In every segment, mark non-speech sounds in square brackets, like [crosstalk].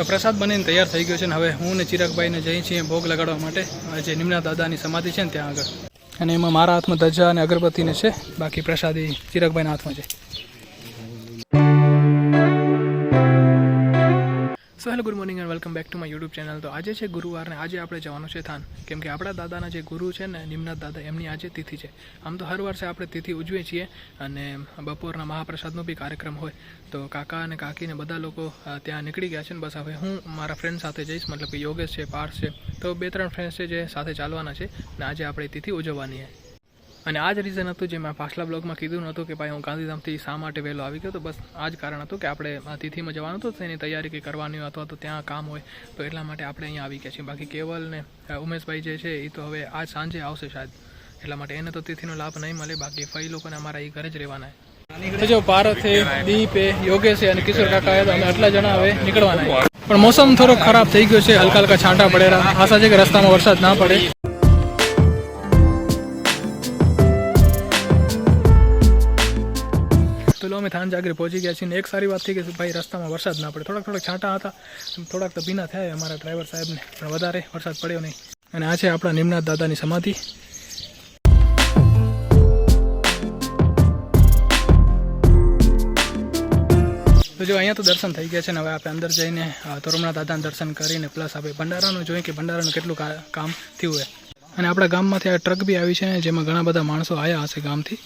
તો પ્રસાદ બનીને તૈયાર થઈ ગયો છે ને હવે હું ને ચિરાગભાઈને જઈ છીએ ભોગ લગાડવા માટે. જે નિમના દાદાની સમાધિ છે ને ત્યાં આગળ. અને એમાં મારા હાથમાં ધજા અને અગરબત્તીને છે. બાકી પ્રસાદી ચિરાગભાઈના હાથમાં છે. So hello good morning and welcome back to my YouTube channel તો આજે છે ગુરુવારને આજે આપણે જવાનું છે થાન. કેમ કે આપણા દાદાના જે ગુરુ છે ને, નિમનાથ દાદા, એમની આજે તિથિ છે. આમ તો હર વર્ષે આપણે તિથિ ઉજવીએ છીએ અને બપોરના મહાપ્રસાદનો બી કાર્યક્રમ હોય. તો કાકા અને કાકીને બધા લોકો ત્યાં નીકળી ગયા છે ને બસ હવે હું મારા ફ્રેન્ડ સાથે જઈશ, મતલબ કે યોગેશ છે, પાર્થ છે. તો બે ત્રણ ફ્રેન્ડ્સ છે જે સાથે ચાલવાના છે ને આજે આપણે તિથિ ઉજવવાની છે. અને આ જ રીઝન હતું જે મેં પાછલા બ્લોગમાં કીધું નહોતું કે ભાઈ હું ગાંધીધામથી શા માટે વહેલો આવી ગયો, તો બસ આ જ કારણ હતું કે આપણે તિથિમાં જવાનું હતું તેની તૈયારી કે કરવાની અથવા તો ત્યાં કામ હોય, તો એટલા માટે આપણે અહીંયા આવી ગયા છીએ. બાકી કેવલ ને ઉમેશભાઈ જે છે એ તો હવે આજ સાંજે આવશે શાયદ. એટલા માટે એને તો તિથિનો લાભ નહીં મળે, બાકી ફઈ લોકોને અમારા એ ઘરે જ રહેવાના જો પારથ છે દીપ, એ, યોગેશ અને કિશોર કાકા તો અમે આટલા જણા હવે નીકળવાના પણ મોસમ થોડો ખરાબ થઈ ગયો છે હલકા હલકા છાંટા પડેલા. આશા છે કે રસ્તામાં વરસાદ ના પડે. અમે થાન જાગરે પહોંચી ગયા છીએ એક સારી વાત થઈ કે ભાઈ રસ્તામાં વરસાદ ના પડે. થોડાક થોડાક છાંટા હતા થોડાક તો ભીના થયા અમારા ડ્રાઈવર સાહેબને, પણ વધારે વરસાદ પડ્યો નહીં. અને આ છે આપણા નિમનાથ દાદાની સમાધિ. તો જો અહીંયા તો દર્શન થઈ ગયા છે ને હવે આપણે અંદર જઈને તોરમણા દાદાના દર્શન કરીને, પ્લસ આપણે ભંડારાનું જોઈએ કે ભંડારાનું કેટલું કામ થયું હોય. અને આપણા ગામમાંથી આ ટ્રક બી આવી છે જેમાં ઘણા બધા માણસો આવ્યા હશે ગામથી.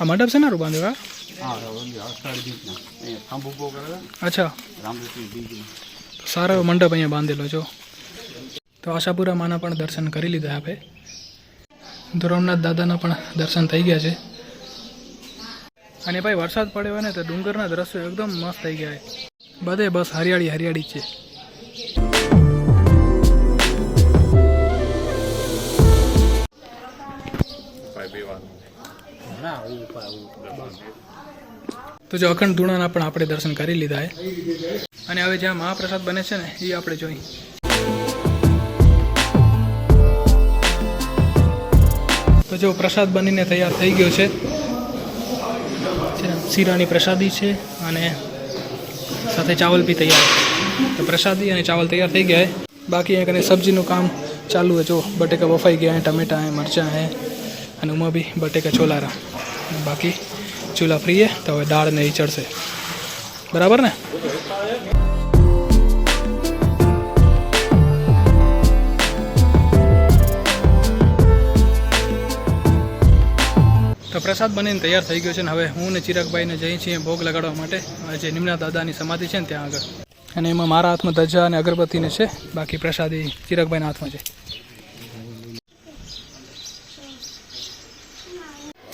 આ મંડપ છે ને બાંધ્યો અચ્છા. સારો એવો મંડપ અહીંયા બાંધેલો છો તો આશાપુરા માના પણ દર્શન કરી લીધા આપણે ધોરમનાથ દાદાના પણ દર્શન થઈ ગયા છે. અને ભાઈ વરસાદ પડ્યો હોય ને તો ડુંગરના દ્રશ્યો એકદમ મસ્ત થઈ ગયા છે. બધે બસ હરિયાળી હરિયાળી છે. છે તો જો અખંડ ધૂણાના પણ આપણે દર્શન કરી લીધા છે અને હવે જ્યાં મહાપ્રસાદ બને છે ને, એ આપણે જોઈ તો જો પ્રસાદ બનીને તૈયાર થઈ ગયો છે. શીરાની પ્રસાદી છે અને સાથે ચાવલ બી તૈયાર તો પ્રસાદી અને ચાવલ તૈયાર થઈ ગયા બાકી અહીંયા કને સબ્જીનું કામ ચાલુ છે જો બટેકા બફાઈ ગયા હે, ટમેટા હે, મરચાં હે અને એમાં બી બટેકા છોલારા બાકી ચૂલા ફ્રી હે તો હવે દાળ ને એ ચડશે. બરાબર ને? તો પ્રસાદ બનીને તૈયાર થઈ ગયો છે ને હવે હું ને ચિરાગભાઈને જઈ છીએ ભોગ લગાડવા માટે. જે નિમના દાદાની સમાધિ છે ને ત્યાં આગળ. અને એમાં મારા હાથમાં ધજા અને અગરબત્તીને છે. બાકી પ્રસાદી ચિરાગભાઈના હાથમાં છે.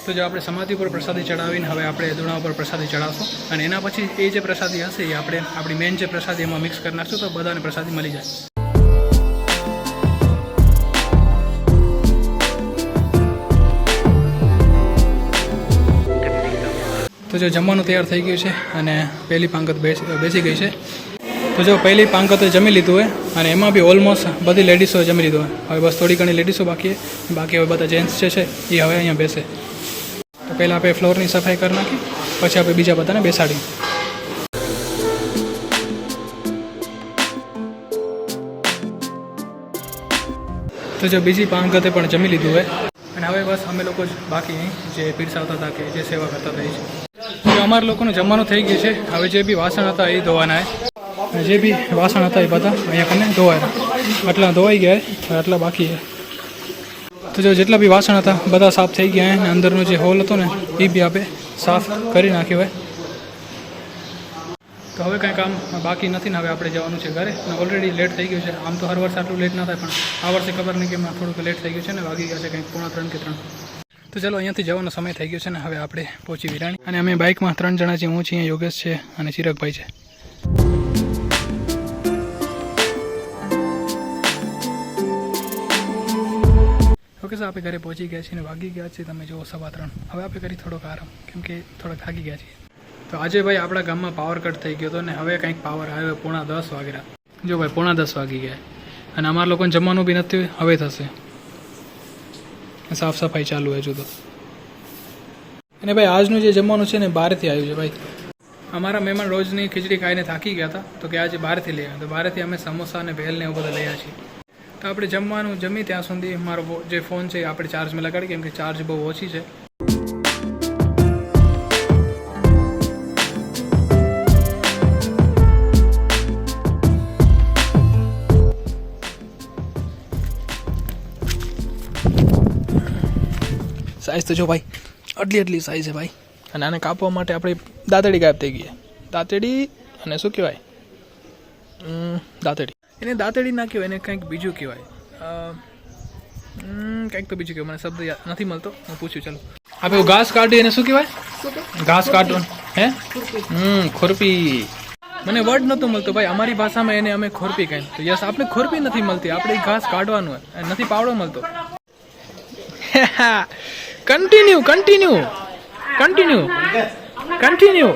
તો જો આપણે સમાધિ ઉપર પ્રસાદી ચડાવીને હવે આપણે દુણા ઉપર પ્રસાદી ચડાવશું. અને એના પછી એ જે પ્રસાદી હશે એ આપણે આપણી મેન જે પ્રસાદી એમાં મિક્સ કરી નાખશું તો બધાને પ્રસાદી મળી જાય. તો જો જમવાનું તૈયાર થઈ ગયું છે અને પહેલી પાંગત બેસી ગઈ છે. તો જો પહેલી પાંગતે જમી લીધું હોય અને એમાં બી ઓલમોસ્ટ બધી લેડીસો જમી લીધું હોય હવે બસ થોડી ઘણી લેડીસો બાકી બાકી હવે બધા જેન્ટ્સ જે છે એ હવે અહીંયા બેસે. તો પહેલાં આપણે ફ્લોરની સફાઈ કરી નાખી, પછી આપણે બીજા બધાને બેસાડી તો જો બીજી પાંગતે પણ જમી લીધું હોય, અને હવે બસ અમે લોકો જ બાકી જે પીરસાવતા હતા કે જે સેવા કરતા હતા એ છે તો અમારા લોકોનું જમવાનું થઈ ગયું છે, હવે જે બી વાસણ હતા એ ધોવાના જે બી વાસણ હતા એ બધા અહીંયા કને ધોવાયા આટલા ધોવાઈ ગયા આટલા બાકી છે. તો જો જેટલા બી વાસણ હતા, બધા સાફ થઈ ગયા અને અંદરનો જે હોલ હતો ને, એ બી આપણે સાફ કરી નાખ્યો હોય તો હવે કાંઈ કામ બાકી નથી ને હવે આપણે જવાનું છે ઘરે. અને ઓલરેડી લેટ થઈ ગયું છે. આમ તો હર વર્ષે આટલું લેટ ના થાય, પણ આ વર્ષે ખબર નહીં એમાં થોડુંક લેટ થઈ ગયું છે ને, વાગી ગયા છે કંઈક પોણા ત્રણ કે ત્રણ. તો ચલો અહીંયાથી જવાનો સમય થઈ ગયો છે ને, હવે આપણે પહોંચી વિરાણી. અને અમે બાઇકમાં ત્રણ જણા છીએ, હું છીએ યોગેશ છે અને ચિરકભાઈ છે. ઓકે આપણે ઘરે પહોંચી ગયા છીએ અને વાગી ગયા છીએ તમે જુઓ સવા ત્રણ. હવે આપણે કરી થોડોક આરામ, કેમ કે થોડાક થાકી ગયા છીએ. તો આજે ભાઈ આપણા ગામમાં પાવર કટ થઈ ગયો હતો ને હવે કંઈક પાવર આવ્યો પોણા દસ વાગ્યા જો ભાઈ, પોણા દસ વાગી ગયા. અને અમારા લોકોને જમવાનું બી નથી, હવે થશે. સાફ સફાઈ ચાલુ હજુ તો. અને ભાઈ, આજનું જે જમવાનું છે ને બહારથી આવ્યું છે ભાઈ. અમારા મહેમાન રોજની ખીચડી ખાઈને થાકી ગયા હતા, તો કે આજે બહારથી લઈ આવ્યા. તો બહારથી અમે સમોસા અને ભેલ ને એવું બધું લઈ આવ્યા છીએ. આપણે જમવાનું જમી ત્યાં સુધી મારો જે ફોન છે આપણે ચાર્જમાં લગાડી, કેમ કે ચાર્જ બહુ ઓછી છે. સાઈઝ તો જો ભાઈ, આટલી આટલી સાઈઝ છે ભાઈ. અને આને કાપવા માટે આપણે દાંતડી ગાયબ થઈ ગઈ દાંતડી અને શું કહેવાય? દાંતડી. એને દાંતડી ના કહેવાય એને કંઈક બીજું કહેવાય. કંઈક તો બીજું કહેવાય. મને શબ્દ યાદ નથી મળતો. હું પૂછ્યું ચાલો. આપણે ઘાસ કાઢી એને શું કહેવાય? ઘાસ કાઢવાનું હે? હમ ખુરપી. મને વર્ડ નહોતો મળતો ભાઈ. અમારી ભાષામાં એને અમે ખોરપી કહે તો યસ આપણે ખોરપી નથી મળતી. આપણે ઘાસ કાઢવાનું હોય. નથી પાવડો મળતો. કન્ટિન્યુ કન્ટિન્યુ કન્ટિન્યુ કન્ટિન્યુ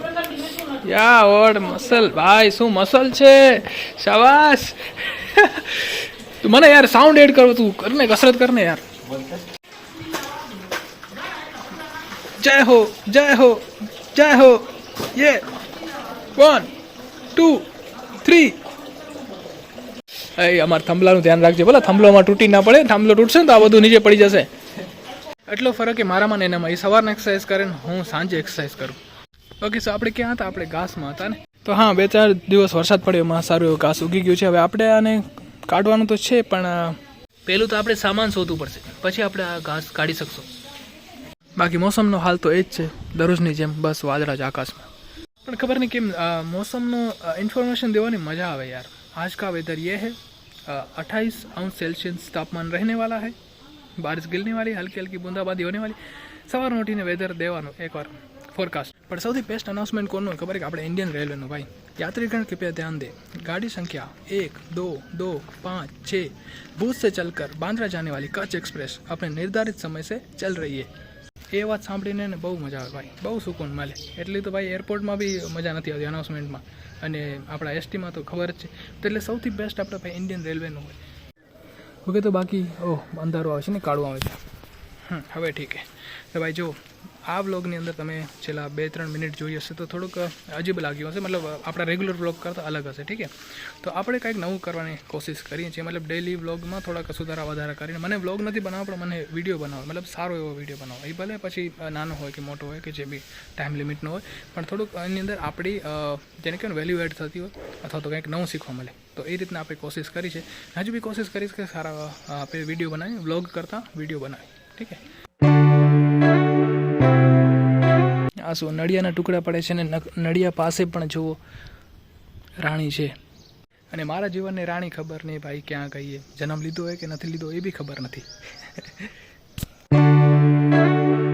યા ઓડ મસલ. ભાઈ, શું મસલ છે? શાબાશ. તું મને યાર સાઉન્ડ એડ કરો, તું કરને, કસરત કરને યાર. જય હો જય હો જય હો. યે. One, two, three. એ અમારા થંભલાનું ધ્યાન રાખજો. ભલે થંભલોમાં તૂટી ના પડે, થાંભલો તૂટશે ને તો આ બધું નીચે પડી જશે. એટલો ફરક એ મારામાં ને એનામાં. એ સવારના એક્સરસાઇઝ કરે ને હું સાંજે એક્સરસાઇઝ કરું. ઓકે સો આપણે ક્યાં હતા? આપણે ઘાસમાં હતા ને? તો હા, બે ચાર દિવસ વરસાદ પડ્યો, એમાં સારું એવું ઘાસ ઉગી ગયું છે. હવે આપણે આને કાઢવાનું તો છે, પણ પહેલું તો આપણે સામાન શોધવું પડશે. પછી આપણે આ ઘાસ કાઢી શકશું. બાકી મોસમનો હાલ તો એ જ છે, દરરોજની જેમ, બસ વાદળા જ આકાશમાં. પણ ખબર નહીં કેમ મોસમનો ઇન્ફોર્મેશન દેવાની મજા આવે યાર. આજ કા વેધર યે હે अट्ठाईस आउंस સેલ્સિયસ તાપમાન રહેને વાલા હૈ. બારિશ ગિલને વાલી હલકી હલકી બૂંદાબાંદી હોને વાલી. સવાર ઉઠીને વેધર દેવાનું, એકવાર. ફોરકાસ્ટ પણ સૌથી બેસ્ટ અનાઉન્સમેન્ટ કોનું ખબર કે આપણે ઇન્ડિયન રેલવેનું ભાઈ. યાત્રીગણ કૃપયા ધ્યાન દે. ગાડી સંખ્યા એક, દો દો, પાંચ छः ભૂજ સે ચલકર, બાંદ્રા જાને વાલી કચ્છ એક્સપ્રેસ. આપણે નિર્ધારિત સમય સે ચલ રહીએ. એ વાત સાંભળીને ને બહુ મજા આવે, ભાઈ. બહુ સુકૂન મળે. એટલી તો ભાઈ એરપોર્ટમાં બી મજા નથી આવતી અનાઉન્સમેન્ટમાં અને આપણા એસટીમાં તો ખબર જ છે. એટલે સૌથી બેસ્ટ આપણે ભાઈ ઇન્ડિયન રેલવેનું હોય. ઓકે, તો બાકી, ઓહ, અંધારું આવે છે ને, કાળું આવે છે. હમ, હવે ઠીક છે. તો ભાઈ જો આ વ્લોગની અંદર તમે છેલ્લા બે ત્રણ મિનિટ જોઈ હશે તો થોડુંક અજીબ લાગ્યું હશે. મતલબ આપણા રેગ્યુલર વ્લોગ કરતાં અલગ હશે, ઠીક છે? તો આપણે કંઈક નવું કરવાની કોશિશ કરીએ છીએ. મતલબ ડેલી વ્લોગમાં થોડાક સુધારા વધારા કરીને. મને વ્લોગ નથી બનાવવો, પણ મને વીડિયો બનાવો મતલબ, સારો એવો વીડિયો બનાવો એ ભલે પછી નાનો હોય કે મોટો હોય કે જે બી ટાઈમ લિમિટનો હોય. પણ થોડુંક એની અંદર આપણી જેને કહેવાય વેલ્યુ એડ થતી હોય અથવા તો કંઈક નવું શીખવા મળે. તો એ રીતના આપણે કોશિશ કરી છે. હજુ બી કોશિશ કરીશ કે સારા આપણે વીડિયો બનાવીએ વ્લોગ કરતાં વીડિયો બનાવીએ, ઠીક છે? આંસુ નળિયાના ટુકડા પડે છે અને નળિયા પાસે પણ જુઓ. રાણી છે. અને મારા જીવનની રાણી ખબર નહીં ભાઈ ક્યાં કહીએ જન્મ લીધો હોય કે નથી લીધો એ બી ખબર નથી. [laughs]